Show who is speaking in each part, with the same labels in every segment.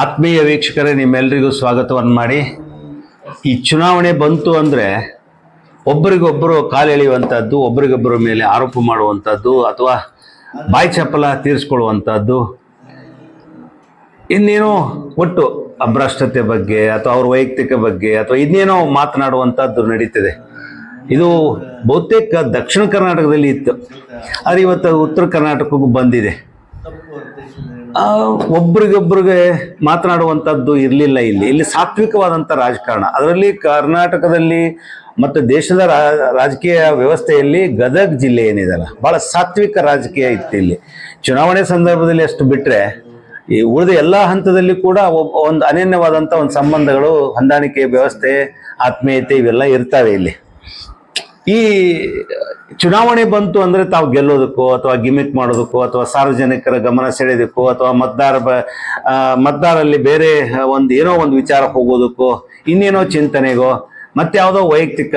Speaker 1: ಆತ್ಮೀಯ ವೀಕ್ಷಕರೇ ನಿಮ್ಮೆಲ್ಲರಿಗೂ ಸ್ವಾಗತವನ್ನು ಮಾಡಿ. ಈ ಚುನಾವಣೆ ಬಂತು ಅಂದರೆ ಒಬ್ಬರಿಗೊಬ್ಬರು ಕಾಲೆಳೆಯುವಂಥದ್ದು ಒಬ್ಬರಿಗೊಬ್ಬರ ಮೇಲೆ ಆರೋಪ ಮಾಡುವಂಥದ್ದು ಅಥವಾ ಬಾಯಿ ಚಪ್ಪಲ ತೀರಿಸ್ಕೊಳ್ಳುವಂಥದ್ದು ಇನ್ನೇನೋ ಒಟ್ಟು ಅಭ್ರಷ್ಟತೆ ಬಗ್ಗೆ ಅಥವಾ ಅವ್ರ ವೈಯಕ್ತಿಕ ಬಗ್ಗೆ ಅಥವಾ ಇನ್ನೇನೋ ಮಾತನಾಡುವಂಥದ್ದು ನಡೀತಿದೆ. ಇದು ಬಹುತೇಕ ದಕ್ಷಿಣ ಕರ್ನಾಟಕದಲ್ಲಿ ಇತ್ತು. ಆದರೆ ಇವತ್ತು ಉತ್ತರ ಕರ್ನಾಟಕಕ್ಕೂ ಬಂದಿದೆ. ಒಬ್ರಿಗೊಬ್ರಿಗೆ ಮಾತನಾಡುವಂಥದ್ದು ಇರಲಿಲ್ಲ ಇಲ್ಲಿ. ಇಲ್ಲಿ ಸಾತ್ವಿಕವಾದಂಥ ರಾಜಕಾರಣ. ಅದರಲ್ಲಿ ಕರ್ನಾಟಕದಲ್ಲಿ ಮತ್ತು ದೇಶದ ರಾಜಕೀಯ ವ್ಯವಸ್ಥೆಯಲ್ಲಿ ಗದಗ್ ಜಿಲ್ಲೆ ಏನಿದೆಲ್ಲ ಭಾಳ ಸಾತ್ವಿಕ ರಾಜಕೀಯ ಇತ್ತು ಇಲ್ಲಿ. ಚುನಾವಣೆ ಸಂದರ್ಭದಲ್ಲಿ ಅಷ್ಟು ಬಿಟ್ಟರೆ ಈ ಉಳಿದ ಎಲ್ಲ ಹಂತದಲ್ಲಿ ಕೂಡ ಒಂದು ಅನನ್ಯವಾದಂಥ ಒಂದು ಸಂಬಂಧಗಳು ಹೊಂದಾಣಿಕೆ ವ್ಯವಸ್ಥೆ, ಆತ್ಮೀಯತೆ ಇವೆಲ್ಲ ಇರ್ತವೆ ಇಲ್ಲಿ. ಈ ಚುನಾವಣೆ ಬಂತು ಅಂದ್ರೆ ತಾವು ಗೆಲ್ಲೋದಕ್ಕೋ ಅಥವಾ ಗಿಮಿಕ್ ಮಾಡೋದಕ್ಕೋ ಅಥವಾ ಸಾರ್ವಜನಿಕರ ಗಮನ ಸೆಳೆಯೋದಕ್ಕೋ ಅಥವಾ ಮತದಾರ ಬ ಮತದಾರಲ್ಲಿ ಬೇರೆ ಒಂದು ಏನೋ ಒಂದು ವಿಚಾರ ಹೋಗೋದಕ್ಕೋ ಇನ್ನೇನೋ ಚಿಂತನೆಗೋ ಮತ್ತೆ ಯಾವುದೋ ವೈಯಕ್ತಿಕ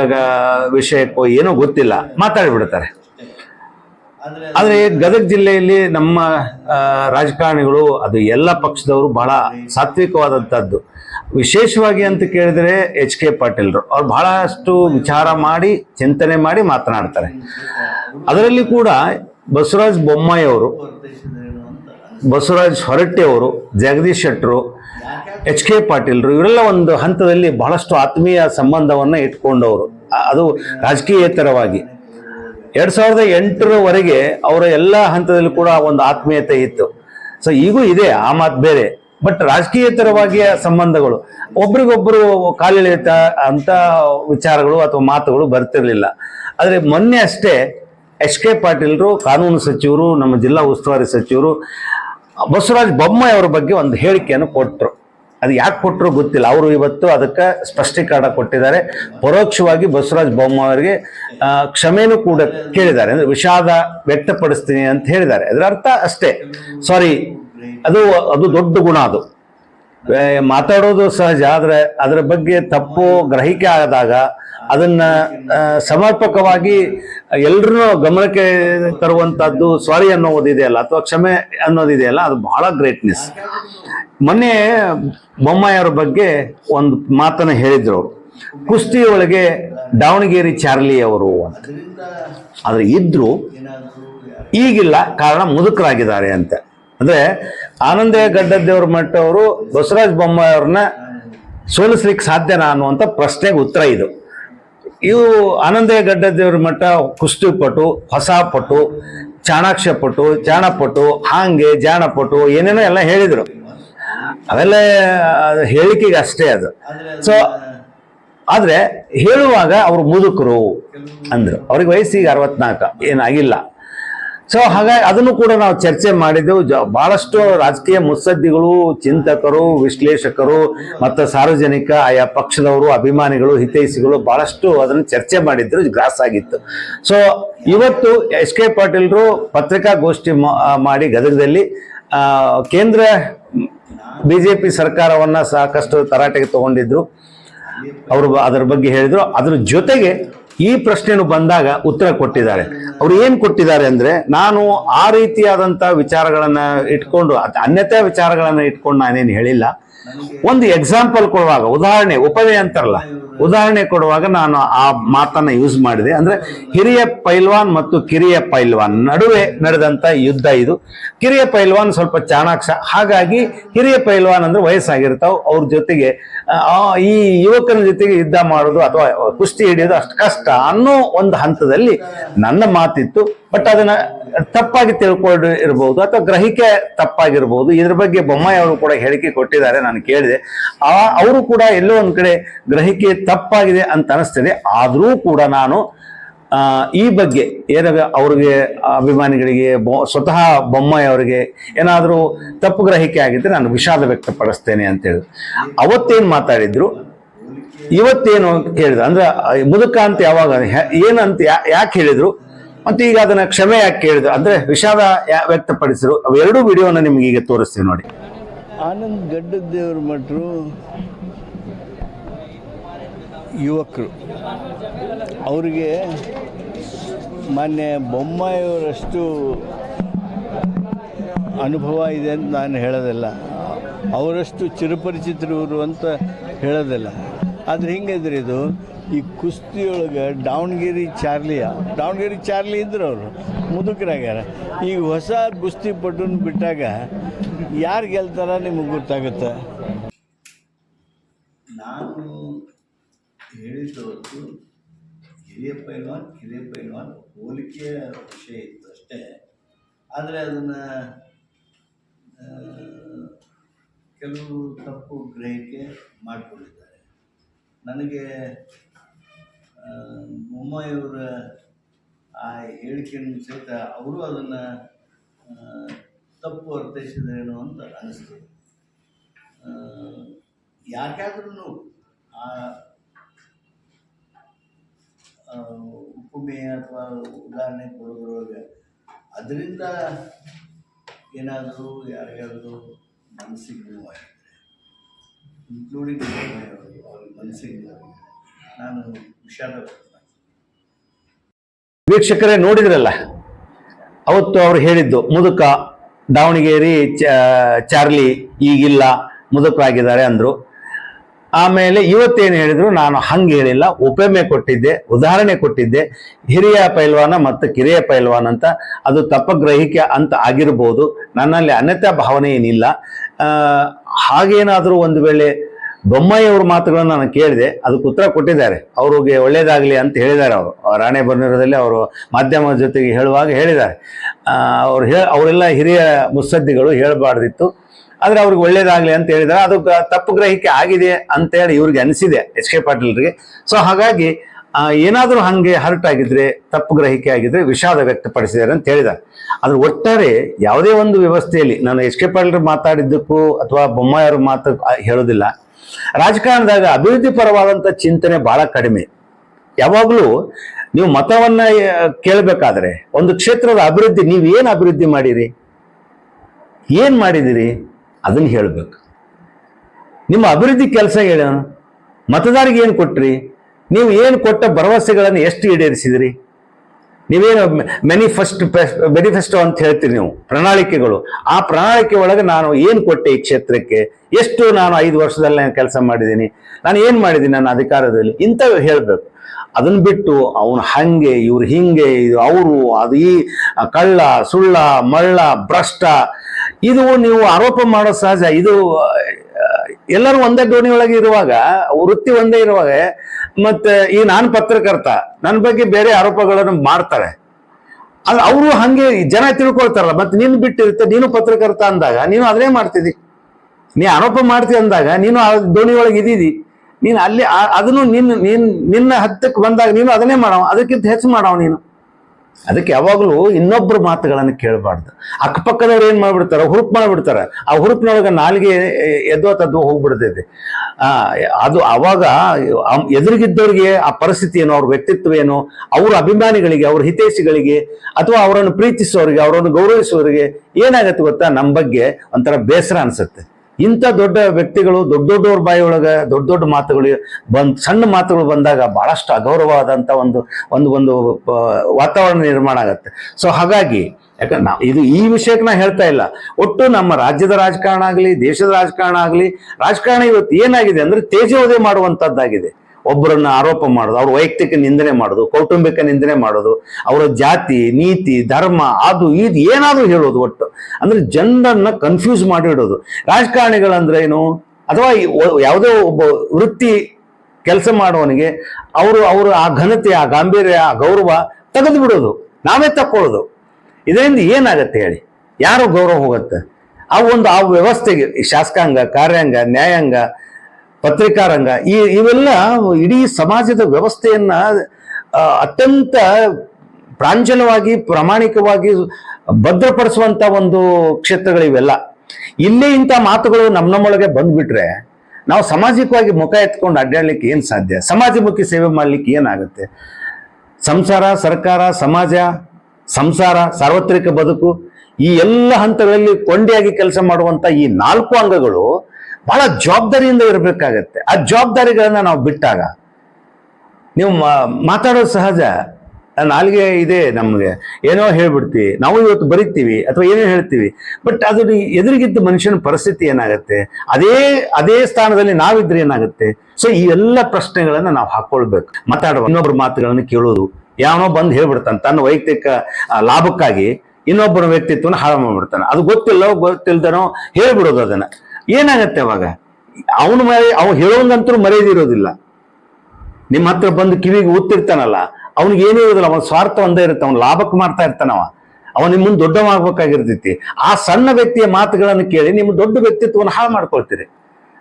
Speaker 1: ವಿಷಯಕ್ಕೋ ಏನೋ ಗೊತ್ತಿಲ್ಲ ಮಾತಾಡಿಬಿಡ್ತಾರೆ ಆದರೆ ಗದಗ ಜಿಲ್ಲೆಯಲ್ಲಿ ನಮ್ಮ ರಾಜಕಾರಣಿಗಳು ಅದು ಎಲ್ಲ ಪಕ್ಷದವರು ಬಹಳ ಸಾತ್ವಿಕವಾದಂಥದ್ದು ವಿಶೇಷವಾಗಿ ಅಂತ ಕೇಳಿದರೆ ಎಚ್ ಕೆ ಪಾಟೀಲ್ರು. ಅವ್ರು ಬಹಳಷ್ಟು ವಿಚಾರ ಮಾಡಿ, ಚಿಂತನೆ ಮಾಡಿ ಮಾತನಾಡ್ತಾರೆ. ಅದರಲ್ಲಿ ಕೂಡ ಬಸವರಾಜ್ ಬೊಮ್ಮಾಯಿ ಅವರು ಬಸವರಾಜ್ ಹೊರಟ್ಟಿಯವರು, ಜಗದೀಶ್ ಶೆಟ್ಟರು ಎಚ್ ಕೆ ಪಾಟೀಲ್ರು, ಇವರೆಲ್ಲ ಒಂದು ಹಂತದಲ್ಲಿ ಬಹಳಷ್ಟು ಆತ್ಮೀಯ ಸಂಬಂಧವನ್ನು ಇಟ್ಕೊಂಡವರು. ಅದು ರಾಜಕೀಯೇತರವಾಗಿ. ಎರಡು ಸಾವಿರದ ಎಂಟರವರೆಗೆ ಅವರ ಎಲ್ಲ ಹಂತದಲ್ಲಿ ಕೂಡ ಒಂದು ಆತ್ಮೀಯತೆ ಇತ್ತು. ಸೊ ಈಗೂ ಇದೆ, ಆ ಮಾತು ಬೇರೆ. ಬಟ್ ರಾಜಕೀಯೇತರವಾಗಿ ಸಂಬಂಧಗಳು, ಒಬ್ರಿಗೊಬ್ರು ಕಾಲೆಳೆತ ಅಂತ ವಿಚಾರಗಳು ಅಥವಾ ಮಾತುಗಳು ಬರ್ತಿರ್ಲಿಲ್ಲ. ಆದರೆ ಮೊನ್ನೆ ಅಷ್ಟೇ ಎಚ್ ಕೆ ಪಾಟೀಲ್ರು, ಕಾನೂನು ಸಚಿವರು, ನಮ್ಮ ಜಿಲ್ಲಾ ಉಸ್ತುವಾರಿ ಸಚಿವರು, ಬಸವರಾಜ ಬೊಮ್ಮಾಯಿ ಅವರ ಬಗ್ಗೆ ಒಂದು ಹೇಳಿಕೆಯನ್ನು ಕೊಟ್ಟರು ಅದು ಯಾಕೆ ಕೊಟ್ಟರು ಗೊತ್ತಿಲ್ಲ. ಅವರು ಇವತ್ತು ಅದಕ್ಕೆ ಸ್ಪಷ್ಟೀಕರಣ ಕೊಟ್ಟಿದ್ದಾರೆ. ಪರೋಕ್ಷವಾಗಿ ಬಸವರಾಜ ಬೊಮ್ಮಾಯಿ ಅವರಿಗೆ ಕ್ಷಮೆಯೂ ಕೂಡ ಕೇಳಿದ್ದಾರೆ. ಅಂದರೆ ವಿಷಾದ ವ್ಯಕ್ತಪಡಿಸ್ತೀನಿ ಅಂತ ಹೇಳಿದ್ದಾರೆ. ಅದರ ಅರ್ಥ ಅಷ್ಟೇ. ಸಾರಿ ಅದು ಅದು ದೊಡ್ಡ ಗುಣ ಅದು. ಮಾತಾಡೋದು ಸಹಜ, ಆದರೆ ಅದರ ಬಗ್ಗೆ ತಪ್ಪು ಗ್ರಹಿಕೆ ಆದಾಗ ಅದನ್ನ ಸಮರ್ಪಕವಾಗಿ ಎಲ್ಲರೂ ಗಮನಕ್ಕೆ ತರುವಂತದ್ದು ಸಾರಿ ಅನ್ನೋದಿದೆಯಲ್ಲ, ಅಥವಾ ಕ್ಷಮೆ ಅನ್ನೋದಿದೆಯಲ್ಲ, ಅದು ಬಹಳ ಗ್ರೇಟ್ನೆಸ್ ಮೊನ್ನೆ ಬೊಮ್ಮಾಯಿಯವ್ರ ಬಗ್ಗೆ ಒಂದು ಮಾತನ್ನ ಹೇಳಿದ್ರು. ಅವರು ಕುಸ್ತಿಯೊಳಗೆ ದಾವಣಗೆರೆ ಚಾರ್ಲಿ ಅವರು ಅಂತ. ಆದ್ರೆ ಇದ್ರು, ಈಗಿಲ್ಲ, ಕಾರಣ ಮುದುಕರಾಗಿದ್ದಾರೆ ಅಂತ. ಅಂದ್ರೆ ಆನಂದೇ ಗಡ್ಡದ್ದೇವ್ರ ಮಠ ಅವರು ಬಸವರಾಜ ಬೊಮ್ಮಾಯಿ ಅವ್ರನ್ನ ಸೋಲಿಸ್ಲಿಕ್ಕೆ ಸಾಧ್ಯನಾ ಅನ್ನುವಂಥ ಪ್ರಶ್ನೆಗೆ ಉತ್ತರ ಇದು. ಇವು ಆನಂದೇ ಗಡ್ಡದೇವ್ರ ಮಠ ಕುಸ್ತಿ ಪಟು ಹೊಸ ಪಟು ಚಾಣಾಕ್ಷ ಪಟು ಚಾಣಪಟು ಹಾಂಗೆ, ಜಾಣಪಟು ಏನೇನೋ ಎಲ್ಲ ಹೇಳಿದರು. ಅವೆಲ್ಲ ಹೇಳಿಕೆಗೆ ಅಷ್ಟೇ ಅದು. ಸೊ ಆದರೆ ಹೇಳುವಾಗ ಅವರು ಮುದುಕರು ಅಂದರು. ಅವ್ರಿಗೆ ವಯಸ್ಸಿಗೆ ಅರವತ್ನಾಲ್ಕು, ಏನಾಗಿಲ್ಲ. ಸೊ ಹಾಗಾಗಿ ಅದನ್ನು ಕೂಡ ನಾವು ಚರ್ಚೆ ಮಾಡಿದ್ದೆವು ಜ, ಬಹಳಷ್ಟು ರಾಜಕೀಯ ಮುತ್ಸದ್ದಿಗಳು, ಚಿಂತಕರು, ವಿಶ್ಲೇಷಕರು ಮತ್ತು ಸಾರ್ವಜನಿಕ, ಆಯಾ ಪಕ್ಷದವರು, ಅಭಿಮಾನಿಗಳು, ಹಿತೈಷಿಗಳು ಬಹಳಷ್ಟು ಅದನ್ನು ಚರ್ಚೆ ಮಾಡಿದ್ರು, ಗ್ರಾಸ್ ಆಗಿತ್ತು. ಸೊ ಇವತ್ತು ಎಸ್ ಕೆ ಪಾಟೀಲ್ರು ಪತ್ರಿಕಾಗೋಷ್ಠಿ ಮಾಡಿ ಗದಗದಲ್ಲಿ ಬಿ ಕೇಂದ್ರ ಬಿಜೆಪಿ ಸರ್ಕಾರವನ್ನು ಸಾಕಷ್ಟು ತರಾಟೆಗೆ ತಗೊಂಡಿದ್ರು. ಅವರು ಅದರ ಬಗ್ಗೆ ಹೇಳಿದರು. ಅದ್ರ ಜೊತೆಗೆ ಈ ಪ್ರಶ್ನೆನು ಬಂದಾಗ ಉತ್ತರ ಕೊಟ್ಟಿದ್ದಾರೆ. ಅವ್ರು ಏನ್ ಕೊಟ್ಟಿದ್ದಾರೆ ಅಂದ್ರೆ, ನಾನು ಆ ರೀತಿಯಾದಂತ ವಿಚಾರಗಳನ್ನ ಇಟ್ಕೊಂಡು ಅನ್ಯತೆ ವಿಚಾರಗಳನ್ನ ಇಟ್ಕೊಂಡು ನಾನೇನು ಹೇಳಿಲ್ಲ. ಒಂದು ಎಕ್ಸಾಂಪಲ್ ಕೊಡುವಾಗ, ಉದಾಹರಣೆ, ಉಪಮೆ ಅಂತಾರಲ್ಲ. ಉದಾಹರಣೆ ಕೊಡುವಾಗ ನಾನು ಆ ಮಾತನ್ನ ಯೂಸ್ ಮಾಡಿದೆ. ಅಂದ್ರೆ ಹಿರಿಯ ಪೈಲ್ವಾನ್ ಮತ್ತು ಕಿರಿಯ ಪೈಲ್ವಾನ್ ನಡುವೆ ನಡೆದಂತ ಯುದ್ಧ ಇದು. ಕಿರಿಯ ಪೈಲ್ವಾನ್ ಸ್ವಲ್ಪ ಚಾಣಾಕ್ಷ. ಹಾಗಾಗಿ ಹಿರಿಯ ಪೈಲ್ವಾನ್ ಅಂದ್ರೆ ವಯಸ್ಸಾಗಿರ್ತಾವ. ಅವ್ರ ಜೊತೆಗೆ ಈ ಯುವಕನ ಜೊತೆಗೆ ಯುದ್ಧ ಮಾಡೋದು ಅಥವಾ ಕುಸ್ತಿ ಹಿಡಿಯೋದು ಅಷ್ಟು ಕಷ್ಟ ಅನ್ನೋ ಒಂದು ಹಂತದಲ್ಲಿ ನನ್ನ ಮಾತಿತ್ತು. ಬಟ್ ಅದನ್ನ ತಪ್ಪಾಗಿ ತಿಳ್ಕೊಂಡು ಇರಬಹುದು ಅಥವಾ ಗ್ರಹಿಕೆ ತಪ್ಪಾಗಿರ್ಬೋದು. ಇದ್ರ ಬಗ್ಗೆ ಬೊಮ್ಮಾಯಿ ಅವರು ಕೂಡ ಹೇಳಿಕೆ ಕೊಟ್ಟಿದ್ದಾರೆ, ನಾನು ಕೇಳಿದೆ. ಆ, ಅವರು ಕೂಡ ಎಲ್ಲೋ ಒಂದ್ ಕಡೆ ಗ್ರಹಿಕೆ ತಪ್ಪಾಗಿದೆ ಅಂತ ಅನಿಸ್ತದೆ. ಆದರೂ ಕೂಡ ನಾನು ಈ ಬಗ್ಗೆ ಏನಾದ್ರೆ ಅವ್ರಿಗೆ ಅಭಿಮಾನಿಗಳಿಗೆ ಸ್ವತಃ ಬೊಮ್ಮಾಯಿ ಅವರಿಗೆ ಏನಾದರೂ ತಪ್ಪು ಗ್ರಹಿಕೆ ಆಗಿದ್ದರೆ ನಾನು ವಿಷಾದ ವ್ಯಕ್ತಪಡಿಸ್ತೇನೆ ಅಂತ ಹೇಳಿದ್ರು ಅವತ್ತೇನು ಮಾತಾಡಿದ್ರು? ಇವತ್ತೇನು ಕೇಳಿದ್ರು? ಅಂದ್ರೆ ಮುದುಕ ಅಂತ ಯಾವಾಗ ಏನಂತ ಯಾಕೆ ಹೇಳಿದ್ರು? ಮತ್ತೆ ಈಗ ಅದನ್ನ ಕ್ಷಮೆ ಯಾಕೆ ಕೇಳಿದ್ರು? ಅಂದ್ರೆ ವಿಷಾದ ವ್ಯಕ್ತಪಡಿಸಿದ್ರು ಅವೆರಡೂ ವಿಡಿಯೋನ ನಿಮ್ಗೆ ಈಗ ತೋರಿಸ್ತೀವಿ ನೋಡಿ.
Speaker 2: ಆನಂದ್ ಗಡ್ಡದೇವ್ರ ಮಠರು ಯುವಕರು. ಅವರಿಗೆ ಮಾನ್ಯ ಬೊಮ್ಮಾಯಿಯವರಷ್ಟು ಅನುಭವ ಇದೆ ಅಂತ ನಾನು ಹೇಳೋದಿಲ್ಲ. ಅವರಷ್ಟು ಚಿರಪರಿಚಿತರು ಅಂತ ಹೇಳೋದಿಲ್ಲ. ಆದರೆ ಹಿಂಗಿದ್ರೆ ಇದು? ಈ ಕುಸ್ತಿಯೊಳಗೆ ದಾವಣಗೆರೆ ಚಾರ್ಲಿಯ, ದಾವಣಗೆರೆ ಚಾರ್ಲಿ ಇದ್ರು ಅವರು, ಮುದುಕರಾಗ್ಯಾರ. ಈಗ ಹೊಸ ಕುಸ್ತಿ ಪಟುನ ಬಿಟ್ಟಾಗ ಯಾರು ಗೆಲ್ತಾರ ನಿಮಗೆ ಗೊತ್ತಾಗುತ್ತೆ?
Speaker 3: ನಾನು ಹೇಳಿದ್ದು ಹಿರಿಯ ಪೈಲ್ವಾನ್ ಕಿರಿಯ ಪೈಲ್ವಾನ್ ಹೋಲಿಕೆಯ ವಿಷಯ ಇತ್ತು ಅಷ್ಟೇ. ಆದರೆ ಅದನ್ನು ಕೆಲವು ತಪ್ಪು ಗ್ರಹಿಕೆ ಮಾಡಿಕೊಂಡಿದ್ದಾರೆ. ನನಗೆ ಆ, ಬೊಮ್ಮಾಯಿಯವರ ಆ ಹೇಳಿಕೆಯನ್ನು ಸಹಿತ ಅವರು ಅದನ್ನು ತಪ್ಪು ಅರ್ಥೈಸಿದ್ರೇನೋ ಅಂತ ಅನಿಸ್ತು. ಯಾಕಾದ್ರೂ ಆ ಆ, ಉಪಮೆ ಅಥವಾ ಉದಾಹರಣೆ ಕೊಡೋದ್ರೊಳಗೆ ಅದರಿಂದ ಏನಾದರೂ ಯಾರಿಗಾದರೂ ಮನಸ್ಸಿಗೆ ನೋವಾಗಿದ್ದರೆ ಇನ್ಕ್ಲೂಡಿಂಗ್ ಅವ್ರಿಗೆ ಮನಸ್ಸಿಗೆ ನಾನು ವ್ಯಕ್ತಪಡಿಸ್ತೀನಿ
Speaker 1: ವೀಕ್ಷಕರೇ ನೋಡಿದ್ರಲ್ಲ? ಅವತ್ತು ಅವ್ರು ಹೇಳಿದ್ದು ಮುದುಕ ದಾವಣಗೆರೆ ಚಾರ್ಲಿ ಈಗಿಲ್ಲ ಮುದುಕರಾಗಿದ್ದಾರೆ ಅಂದ್ರು. ಆಮೇಲೆ ಇವತ್ತೇನು ಹೇಳಿದ್ರು, ನಾನು ಹಂಗೆ ಹೇಳಿಲ್ಲ. ಉಪಮೆ ಕೊಟ್ಟಿದ್ದೆ, ಉದಾಹರಣೆ ಕೊಟ್ಟಿದ್ದೆ. ಹಿರಿಯ ಪೈಲ್ವಾನ ಮತ್ತು ಕಿರಿಯ ಪೈಲ್ವಾನ್ ಅಂತ ಅದು ತಪ್ಪಗ್ರಹಿಕೆ ಅಂತ ಆಗಿರ್ಬೋದು. ನನ್ನಲ್ಲಿ ಅನ್ಯತಾ ಭಾವನೆ ಏನಿಲ್ಲ. ಹಾಗೇನಾದರೂ ಒಂದು ವೇಳೆ ಬೊಮ್ಮಯ್ಯವ್ರ ಮಾತುಗಳನ್ನು ನಾನು ಕೇಳಿದೆ, ಅದಕ್ಕೆ ಉತ್ತರ ಕೊಟ್ಟಿದ್ದಾರೆ. ಅವ್ರಿಗೆ ಒಳ್ಳೇದಾಗಲಿ ಅಂತ ಹೇಳಿದ್ದಾರೆ ಅವರು. ರಾಣೆ ಬರ್ನೂರದಲ್ಲಿ ಅವರು ಮಾಧ್ಯಮದ ಜೊತೆಗೆ ಹೇಳುವಾಗ ಹೇಳಿದ್ದಾರೆ. ಅವ್ರು ಹೇ, ಅವರೆಲ್ಲ ಹಿರಿಯ ಮುಸದ್ದಿಗಳು ಹೇಳಬಾರ್ದಿತ್ತು. ಆದರೆ ಅವ್ರಿಗೆ ಒಳ್ಳೇದಾಗ್ಲಿ ಅಂತ ಹೇಳಿದ್ರೆ. ಅದು ತಪ್ಪು ಗ್ರಹಿಕೆ ಆಗಿದೆ ಅಂತೇಳಿ ಇವ್ರಿಗೆ ಅನಿಸಿದೆ ಎಚ್ ಕೆ ಪಾಟೀಲ್ರಿಗೆ ಸೊ ಹಾಗಾಗಿ ಏನಾದರೂ ಹಾಗೆ ಹರ್ಟ್ ಆಗಿದ್ರೆ, ತಪ್ಪು ಗ್ರಹಿಕೆ ಆಗಿದ್ರೆ ವಿಷಾದ ವ್ಯಕ್ತಪಡಿಸಿದ್ದಾರೆ ಅಂತ ಹೇಳಿದ್ದಾರೆ ಆದ್ರೆ ಒಟ್ಟಾರೆ ಯಾವುದೇ ಒಂದು ವ್ಯವಸ್ಥೆಯಲ್ಲಿ ನಾನು ಎಚ್ ಕೆ ಪಾಟೀಲ್ ಮಾತಾಡಿದ್ದಕ್ಕೂ ಅಥವಾ ಬೊಮ್ಮಾಯಿಯವ್ರ ಮಾತು ಹೇಳೋದಿಲ್ಲ. ರಾಜಕಾರಣದಾಗ ಅಭಿವೃದ್ಧಿ ಪರವಾದಂಥ ಚಿಂತನೆ ಬಹಳ ಕಡಿಮೆ. ಯಾವಾಗಲೂ ನೀವು ಮತವನ್ನ ಕೇಳಬೇಕಾದ್ರೆ, ಒಂದು ಕ್ಷೇತ್ರದ ಅಭಿವೃದ್ಧಿ ನೀವು ಏನು ಅಭಿವೃದ್ಧಿ ಮಾಡಿರಿ? ಏನು ಮಾಡಿದಿರಿ? ಅದನ್ನ ಹೇಳಬೇಕು. ನಿಮ್ಮ ಅಭಿವೃದ್ಧಿ ಕೆಲಸ ಹೇಳೋಣ ಮತದಾರಿಗೆ ಏನು ಕೊಟ್ರಿ? ನೀವು ಏನು ಕೊಟ್ಟ ಭರವಸೆಗಳನ್ನು ಎಷ್ಟು ಈಡೇರಿಸಿದಿರಿ? ನೀವೇನು ಮೆನಿಫೆಸ್ಟ್ ಮೆನಿಫೆಸ್ಟೋ ಅಂತ ಹೇಳ್ತೀರಿ ನೀವು, ಪ್ರಣಾಳಿಕೆಗಳು. ಆ ಪ್ರಣಾಳಿಕೆ ಒಳಗೆ ನಾನು ಏನು ಕೊಟ್ಟೆ ಈ ಕ್ಷೇತ್ರಕ್ಕೆ? ಎಷ್ಟು ನಾನು ಐದು ವರ್ಷದಲ್ಲಿ ನಾನು ಕೆಲಸ ಮಾಡಿದ್ದೀನಿ? ನಾನು ಏನು ಮಾಡಿದ್ದೀನಿ ನನ್ನ ಅಧಿಕಾರದಲ್ಲಿ? ಇಂಥವು ಹೇಳಬೇಕು. ಅದನ್ನು ಬಿಟ್ಟು ಅವನು ಹಂಗೆ, ಇವ್ರು ಹಿಂಗೆ, ಇದು ಅವರು, ಅದು ಈ ಕಳ್ಳ, ಸುಳ್ಳ, ಮಳ್ಳ, ಭ್ರಷ್ಟ ಇದು ನೀವು ಆರೋಪ ಮಾಡೋ ಸಹಜ. ಇದು ಎಲ್ಲರೂ ಒಂದೇ ದೋಣಿ ಒಳಗೆ ಇರುವಾಗ, ವೃತ್ತಿ ಒಂದೇ ಇರುವಾಗ, ಮತ್ತೆ ಈ ನಾನು ಪತ್ರಕರ್ತ ನನ್ನ ಬಗ್ಗೆ ಬೇರೆ ಆರೋಪಗಳನ್ನು ಮಾಡ್ತಾರೆ. ಅದು ಅವರು ಹಂಗೆ ಜನ ತಿಳ್ಕೊಳ್ತಾರಲ್ಲ, ಮತ್ತೆ ನೀನು ಬಿಟ್ಟಿರುತ್ತೆ, ನೀನು ಪತ್ರಕರ್ತ ಅಂದಾಗ, ನೀನು ಅದನ್ನೇ ಮಾಡ್ತಿದ್ದಿ. ನೀ ಆರೋಪ ಮಾಡ್ತಿ ಅಂದಾಗ, ನೀನು ಆ ದೋಣಿ ಒಳಗೆ ಇದ್ದೀದಿ. ನೀನು ಅಲ್ಲಿ ಅದನ್ನು ನಿನ್ನ ನೀನು, ನಿನ್ನ ಹತ್ತಕ್ಕೆ ಬಂದಾಗ ನೀನು ಅದನ್ನೇ ಮಾಡವ, ಅದಕ್ಕಿಂತ ಹೆಚ್ಚು ಮಾಡವ ನೀನು. ಅದಕ್ಕೆ ಯಾವಾಗಲೂ ಇನ್ನೊಬ್ಬರ ಮಾತುಗಳನ್ನು ಕೇಳಬಾರ್ದು. ಅಕ್ಕಪಕ್ಕದವ್ರು ಏನು ಮಾಡ್ಬಿಡ್ತಾರೆ ಹುರುಪು ಮಾಡಿಬಿಡ್ತಾರೆ. ಆ ಹುರುಪಿನೊಳಗೆ ನಾಲಿಗೆ ಎದ್ದೋ ತದ್ದು ಹೋಗ್ಬಿಡ್ತೈತೆ. ಅದು ಅವಾಗ ಎದುರಿಗಿದ್ದವ್ರಿಗೆ ಆ ಪರಿಸ್ಥಿತಿ ಏನು, ಅವ್ರ ವ್ಯಕ್ತಿತ್ವ ಏನು, ಅವ್ರ ಅಭಿಮಾನಿಗಳಿಗೆ, ಅವ್ರ ಹಿತೈಷಿಗಳಿಗೆ, ಅಥವಾ ಅವರನ್ನು ಪ್ರೀತಿಸೋರಿಗೆ, ಅವರನ್ನು ಗೌರವಿಸೋರಿಗೆ ಏನಾಗುತ್ತೆ ಗೊತ್ತಾ? ನಮ್ಮ ಬಗ್ಗೆ ಒಂಥರ ಬೇಸರ ಅನ್ಸುತ್ತೆ. ಇಂಥ ದೊಡ್ಡ ವ್ಯಕ್ತಿಗಳು ದೊಡ್ಡ ದೊಡ್ಡವ್ರ ಬಾಯಿಯೊಳಗೆ ದೊಡ್ಡ ದೊಡ್ಡ ಮಾತುಗಳು ಬಂದ್ ಸಣ್ಣ ಮಾತುಗಳು ಬಂದಾಗ ಬಹಳಷ್ಟು ಅಗೌರವವಾದಂಥ ಒಂದು ಒಂದು ಒಂದು ವಾತಾವರಣ ನಿರ್ಮಾಣ ಆಗತ್ತೆ. ಸೊ ಹಾಗಾಗಿ ಯಾಕಂದ್ರೆ ನಾವು ಇದು ಈ ವಿಷಯಕ್ಕೆ ನಾ ಹೇಳ್ತಾ ಇಲ್ಲ. ಒಟ್ಟು ನಮ್ಮ ರಾಜ್ಯದ ರಾಜಕಾರಣ ಆಗಲಿ, ದೇಶದ ರಾಜಕಾರಣ ಆಗಲಿ, ರಾಜಕಾರಣ ಇವತ್ತು ಏನಾಗಿದೆ ಅಂದ್ರೆ ತೇಜೋದಯ ಮಾಡುವಂಥದ್ದಾಗಿದೆ. ಒಬ್ಬರನ್ನ ಆರೋಪ ಮಾಡೋದು, ಅವ್ರ ವೈಯಕ್ತಿಕ ನಿಂದನೆ ಮಾಡೋದು, ಕೌಟುಂಬಿಕ ನಿಂದನೆ ಮಾಡೋದು, ಅವರ ಜಾತಿ, ನೀತಿ, ಧರ್ಮ, ಅದು, ಇದು ಏನಾದರೂ ಹೇಳೋದು ಒಟ್ಟು. ಅಂದ್ರೆ ಜನರನ್ನ ಕನ್ಫ್ಯೂಸ್ ಮಾಡಿಡೋದು ರಾಜಕಾರಣಿಗಳಂದ್ರೆ ಏನು, ಅಥವಾ ಯಾವುದೋ ಒಬ್ಬ ವೃತ್ತಿ ಕೆಲಸ ಮಾಡುವವನಿಗೆ ಅವರು ಅವರು ಆ ಘನತೆ, ಆ ಗಾಂಭೀರ್ಯ, ಆ ಗೌರವ ತೆಗೆದು ಬಿಡೋದು. ನಾವೇ ತಕ್ಕೊಳ್ಳೋದು. ಇದರಿಂದ ಏನಾಗತ್ತೆ ಹೇಳಿ? ಯಾರು ಗೌರವ ಹೋಗುತ್ತೆ? ಆ ಒಂದು, ಆ ವ್ಯವಸ್ಥೆಗೆ ಶಾಸಕಾಂಗ, ಕಾರ್ಯಾಂಗ, ನ್ಯಾಯಾಂಗ ಪತ್ರಿಕಾರಂಗ ಈ ಇವೆಲ್ಲ ಇಡೀ ಸಮಾಜದ ವ್ಯವಸ್ಥೆಯನ್ನ ಅತ್ಯಂತ ಪ್ರಾಂಜಲವಾಗಿ ಪ್ರಾಮಾಣಿಕವಾಗಿ ಭದ್ರಪಡಿಸುವಂತ ಒಂದು ಕ್ಷೇತ್ರಗಳಿವೆಲ್ಲ. ಇಲ್ಲೇ ಇಂಥ ಮಾತುಗಳು ನಮ್ಮ ನಮ್ಮೊಳಗೆ ಬಂದ್ಬಿಟ್ರೆ ನಾವು ಸಾಮಾಜಿಕವಾಗಿ ಮುಖ ಎತ್ಕೊಂಡು ಅಡ್ಡಾಡ್ಲಿಕ್ಕೆ ಏನು ಸಾಧ್ಯ? ಸಮಾಜಮುಖಿ ಸೇವೆ ಮಾಡ್ಲಿಕ್ಕೆ ಏನಾಗುತ್ತೆ? ಸಂಸಾರ, ಸರ್ಕಾರ, ಸಮಾಜ, ಸಂಸಾರ, ಸಾರ್ವತ್ರಿಕ ಬದುಕು, ಈ ಎಲ್ಲ ಹಂತಗಳಲ್ಲಿ ಕೊಂಡಿಯಾಗಿ ಕೆಲಸ ಮಾಡುವಂತ ಈ ನಾಲ್ಕು ಅಂಗಗಳು ಬಹಳ ಜವಾಬ್ದಾರಿಯಿಂದ ಇರಬೇಕಾಗತ್ತೆ. ಆ ಜವಾಬ್ದಾರಿಗಳನ್ನ ನಾವು ಬಿಟ್ಟಾಗ ನೀವು ಮಾತಾಡೋದು ಸಹಜ. ನಾಲ್ಗೆ ಇದೆ ನಮಗೆ. ಏನೋ ಹೇಳ್ಬಿಡ್ತೀವಿ ನಾವು ಇವತ್ತು ಬರಿತೀವಿ ಅಥವಾ ಏನೋ ಹೇಳ್ತೀವಿ. ಬಟ್ ಅದು ಎದುರಿಗಿದ್ದ ಮನುಷ್ಯನ ಪರಿಸ್ಥಿತಿ ಏನಾಗುತ್ತೆ? ಅದೇ ಅದೇ ಸ್ಥಾನದಲ್ಲಿ ನಾವಿದ್ರೆ ಏನಾಗುತ್ತೆ? ಸೊ ಈ ಎಲ್ಲ ಪ್ರಶ್ನೆಗಳನ್ನು ನಾವು ಹಾಕೊಳ್ಬೇಕು. ಮಾತಾಡುವ ಇನ್ನೊಬ್ಬರ ಮಾತುಗಳನ್ನು ಕೇಳೋದು. ಯಾವನೋ ಬಂದು ಹೇಳ್ಬಿಡ್ತಾನೆ. ತನ್ನ ವೈಯಕ್ತಿಕ ಲಾಭಕ್ಕಾಗಿ ಇನ್ನೊಬ್ಬರ ವ್ಯಕ್ತಿತ್ವನ ಹಾಳು ಮಾಡ್ಬಿಡ್ತಾನೆ. ಅದು ಗೊತ್ತಿಲ್ಲೋ ಗೊತ್ತಿಲ್ದನೋ ಹೇಳ್ಬಿಡೋದು ಅದನ್ನ. ಏನಾಗತ್ತೆ ಅವಾಗ? ಅವನು ಮರೆ, ಅವ್ ಹೇಳೋಂಗಂತೂ ಮರೆಯದಿರೋದಿಲ್ಲ. ನಿಮ್ಮ ಹತ್ರ ಬಂದು ಕಿವಿಗೆ ಓದ್ತಿರ್ತಾನಲ್ಲ ಅವ್ನಿಗೆ ಏನೂ ಇರೋದಿಲ್ಲ, ಅವನ ಸ್ವಾರ್ಥ ಒಂದೇ ಇರುತ್ತೆ, ಅವ್ನು ಲಾಭಕ್ಕೆ ಮಾಡ್ತಾ ಇರ್ತಾನವ ಅವ. ನಿಮ್ಮ ದೊಡ್ಡವಾಗಬೇಕಾಗಿರ್ತೈತಿ. ಆ ಸಣ್ಣ ವ್ಯಕ್ತಿಯ ಮಾತುಗಳನ್ನು ಕೇಳಿ ನಿಮ್ಮ ದೊಡ್ಡ ವ್ಯಕ್ತಿತ್ವವನ್ನು ಹಾಳು ಮಾಡ್ಕೊಳ್ತೀರಿ.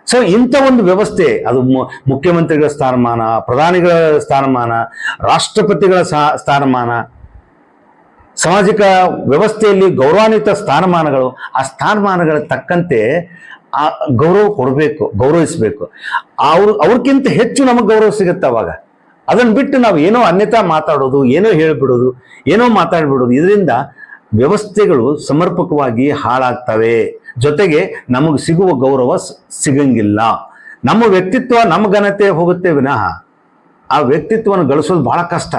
Speaker 1: ಸೊ ಇಂಥ ಒಂದು ವ್ಯವಸ್ಥೆ, ಅದು ಮುಖ್ಯಮಂತ್ರಿಗಳ ಸ್ಥಾನಮಾನ, ಪ್ರಧಾನಿಗಳ ಸ್ಥಾನಮಾನ, ರಾಷ್ಟ್ರಪತಿಗಳ ಸ್ಥಾನಮಾನ, ಸಾಮಾಜಿಕ ವ್ಯವಸ್ಥೆಯಲ್ಲಿ ಗೌರವಾನ್ವಿತ ಸ್ಥಾನಮಾನಗಳು, ಆ ಸ್ಥಾನಮಾನಗಳ ತಕ್ಕಂತೆ ಆ ಗೌರವ ಕೊಡಬೇಕು, ಗೌರವಿಸಬೇಕು. ಅವ್ರು ಅವ್ರಿಗಿಂತ ಹೆಚ್ಚು ನಮಗೆ ಗೌರವ ಸಿಗುತ್ತೆ ಅವಾಗ. ಅದನ್ನ ಬಿಟ್ಟು ನಾವು ಏನೋ ಅನ್ಯತಾ ಮಾತಾಡೋದು, ಏನೋ ಹೇಳ್ಬಿಡೋದು, ಏನೋ ಮಾತಾಡ್ಬಿಡೋದು, ಇದರಿಂದ ವ್ಯವಸ್ಥೆಗಳು ಸಮರ್ಪಕವಾಗಿ ಹಾಳಾಗ್ತವೆ. ಜೊತೆಗೆ ನಮಗೆ ಸಿಗುವ ಗೌರವ ಸಿಗಂಗಿಲ್ಲ. ನಮ್ಮ ವ್ಯಕ್ತಿತ್ವ ನಮ್ಮ ಘನತೆ ಹೋಗುತ್ತೆ ವಿನಃ. ಆ ವ್ಯಕ್ತಿತ್ವವನ್ನು ಗಳಿಸೋದು ಬಹಳ ಕಷ್ಟ.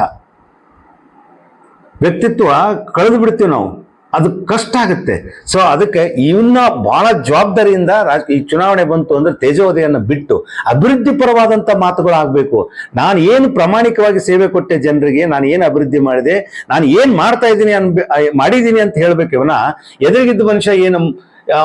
Speaker 1: ವ್ಯಕ್ತಿತ್ವ ಕಳೆದು ಬಿಡ್ತೀವಿ ನಾವು. ಅದು ಕಷ್ಟ ಆಗುತ್ತೆ. ಸೊ ಅದಕ್ಕೆ ಇವನ್ನ ಬಹಳ ಜವಾಬ್ದಾರಿಯಿಂದ ರಾಜ್, ಈ ಚುನಾವಣೆ ಬಂತು ಅಂದ್ರೆ ತೇಜೋದಯನ್ನು ಬಿಟ್ಟು ಅಭಿವೃದ್ಧಿ ಪರವಾದಂತ ಮಾತುಗಳು ಆಗಬೇಕು ನಾನು ಏನು ಪ್ರಾಮಾಣಿಕವಾಗಿ ಸೇವೆ ಕೊಟ್ಟೆ ಜನರಿಗೆ, ನಾನು ಏನು ಅಭಿವೃದ್ಧಿ ಮಾಡಿದೆ, ನಾನು ಏನು ಮಾಡ್ತಾ ಇದ್ದೀನಿ ಅನ್ಬಿ ಮಾಡಿದ್ದೀನಿ ಅಂತ ಹೇಳ್ಬೇಕು ಇವನ, ಎದುರಿಗಿದ್ದ ಮನುಷ್ಯ ಏನು,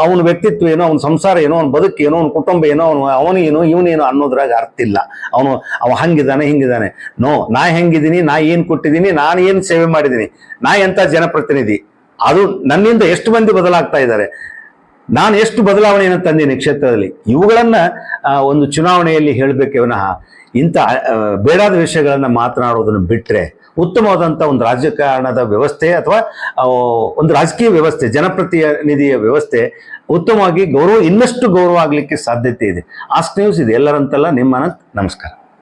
Speaker 1: ಅವನ ವ್ಯಕ್ತಿತ್ವ ಏನೋ, ಅವನ ಸಂಸಾರ ಏನೋ, ಅವನ ಬದುಕು ಏನೋ, ಅವನ ಕುಟುಂಬ ಏನೋ, ಅವನು ಅವನೇನು ಇವನೇನು ಅನ್ನೋದ್ರಾಗ ಅರ್ಥ ಇಲ್ಲ. ಅವನು, ಅವ ಹಂಗಿದ್ದಾನೆ, ಹಿಂಗಿದ್ದಾನೆ. ನೋ ನಾ ಹೆಂಗಿದ್ದೀನಿ, ನಾ ಏನು ಕೊಟ್ಟಿದ್ದೀನಿ, ನಾನು ಏನು ಸೇವೆ ಮಾಡಿದ್ದೀನಿ. ನಾ ಎಂಥ ಜನಪ್ರತಿನಿಧಿ? ಅದು ನನ್ನಿಂದ ಎಷ್ಟು ಮಂದಿ ಬದಲಾಗ್ತಾ ಇದ್ದಾರೆ? ನಾನು ಎಷ್ಟು ಬದಲಾವಣೆಯನ್ನು ತಂದೀನಿ ಕ್ಷೇತ್ರದಲ್ಲಿ? ಇವುಗಳನ್ನ ಒಂದು ಚುನಾವಣೆಯಲ್ಲಿ ಹೇಳಬೇಕೆ ವಿನಃ, ಇಂಥ ಬೇಡಾದ ವಿಷಯಗಳನ್ನು ಮಾತನಾಡೋದನ್ನು ಬಿಟ್ಟರೆ ಉತ್ತಮವಾದಂಥ ಒಂದು ರಾಜಕಾರಣದ ವ್ಯವಸ್ಥೆ ಅಥವಾ ಒಂದು ರಾಜಕೀಯ ವ್ಯವಸ್ಥೆ, ಜನಪ್ರತಿನಿಧಿಯ ವ್ಯವಸ್ಥೆ ಉತ್ತಮವಾಗಿ ಗೌರವ, ಇನ್ನಷ್ಟು ಗೌರವ ಆಗಲಿಕ್ಕೆ ಸಾಧ್ಯತೆ ಇದೆ. ಆಸ್ಕ್ ನ್ಯೂಸ್ ಇದೆ. ಎಲ್ಲರಂತಲ್ಲ ನಿಮ್ಮ ಅನಂತ್ ನಮಸ್ಕಾರ.